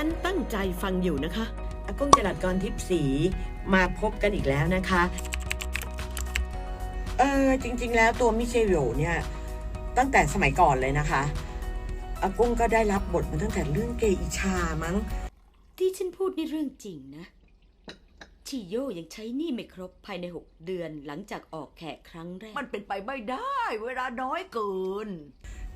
ฉันตั้งใจฟังอยู่นะคะอากุ้งจรัสกรทิพย์ศรีมาพบกันอีกแล้วนะคะ เออจริงๆแล้วตัวมิเชลโยเนี่ยตั้งแต่สมัยก่อนเลยนะคะอากุ้งก็ได้รับบทมาตั้งแต่เรื่องเกอิชามั้ง ที่ฉันพูดนี่เรื่องจริงนะ ชิโยยังใช้หนี้ไม่ครบภายในหกเดือนหลังจากออกแขกครั้งแรก มันเป็นไปไม่ได้ เวลาน้อยเกิน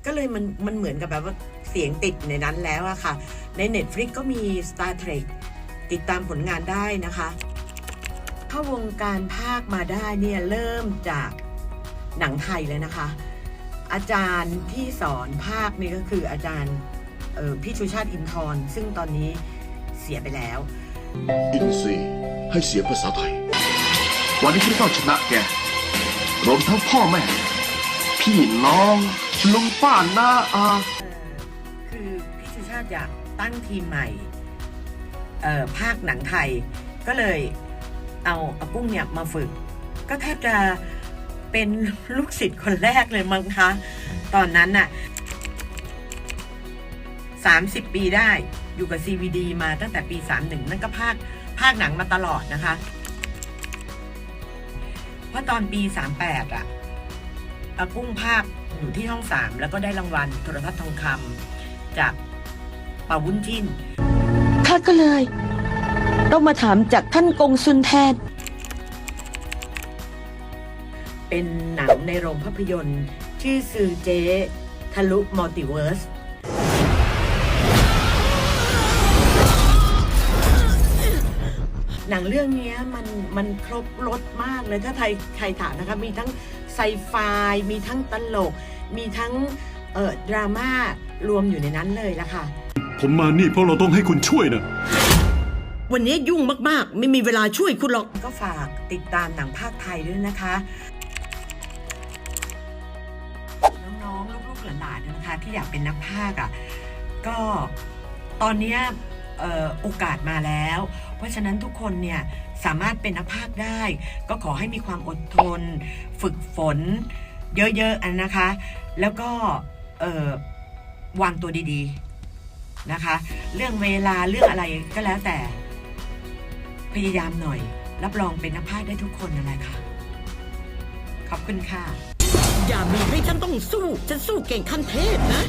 ก็เลยมันมันเหมือนกับแบบว่าเสียงติดในนั้นแล้วอะค่ะ ใน Netflix ก็มี Star Trek ติดตามผลงานได้นะคะ เข้าวงการภาคมาได้เนี่ยเริ่มจากหนังไทยเลยนะคะ อาจารย์ที่สอนภาคนี่ก็คืออาจารย์ออพี่ชูชาติอินทร์ซึ่งตอนนี้เสียไปแล้ว อินซีให้เสียภาษาไทย วันนี้ที่ต้องชนะแกรวมทั้งพ่อแม่ พี่น้อง ลุงป้าน้าอาคือพี่ชูชาติอยากตั้งทีมใหม่เอ่อภาคหนังไทย ก็เลยเอาอากุ้งเนี่ยมาฝึก ก็แทบจะเป็นลูกศิษย์คนแรกเลยมั้งคะ ตอนนั้นน่ะ30ปีได้อยู่กับ CVD มาตั้งแต่ปี 31 นั่นก็ภาคภาคหนังมาตลอดนะคะ เพราะตอนปี 38 อะอา กุ้งภาคอยู่ที่ห้องสามแล้วก็ได้รางวัลโทรทัศน์ทองคำจากปาวุ้นชินข้าก็เลย ต้องมาถามจากท่านกงซุนแทน เป็นหนังในโรงภาพยนตร์ ชื่อซือเจทะลุมัลติเวิร์ส หนังเรื่องเนี้ยมันมันครบรสมากเลยถ้าใครใครถามนะคะมีทั้งไซไฟมีทั้งตลก มีทั้งเอ่อดราม่ารวมอยู่ในนั้นเลยละค่ะ ผมมานี่เพราะเราต้องให้คุณช่วยนะ วันนี้ยุ่งมากๆ ไม่มีเวลาช่วยคุณหรอก ก็ฝากติดตามหนังภาคไทยด้วยนะคะ น้องๆ ลูกๆหลานๆนะคะ ที่อยากเป็นนักภาคอะ่ะก็ตอนเนี้ยเอ่อ โอกาสมาแล้ว เพราะฉะนั้นทุกคนเนี่ยสามารถเป็นนักภาคได้ ก็ขอให้มีความอดทน ฝึกฝน เยอะๆอันนะคะ แล้วก็วางตัวดีๆนะคะ เรื่องเวลาเรื่องอะไรก็แล้วแต่พยายามหน่อย รับรองเป็นนักพากได้ทุกคนนั่นแหละค่ะ ขอบคุณค่ะ อย่ามีให้ฉันต้องสู้ ฉันสู้เก่งขั้นเทพนะ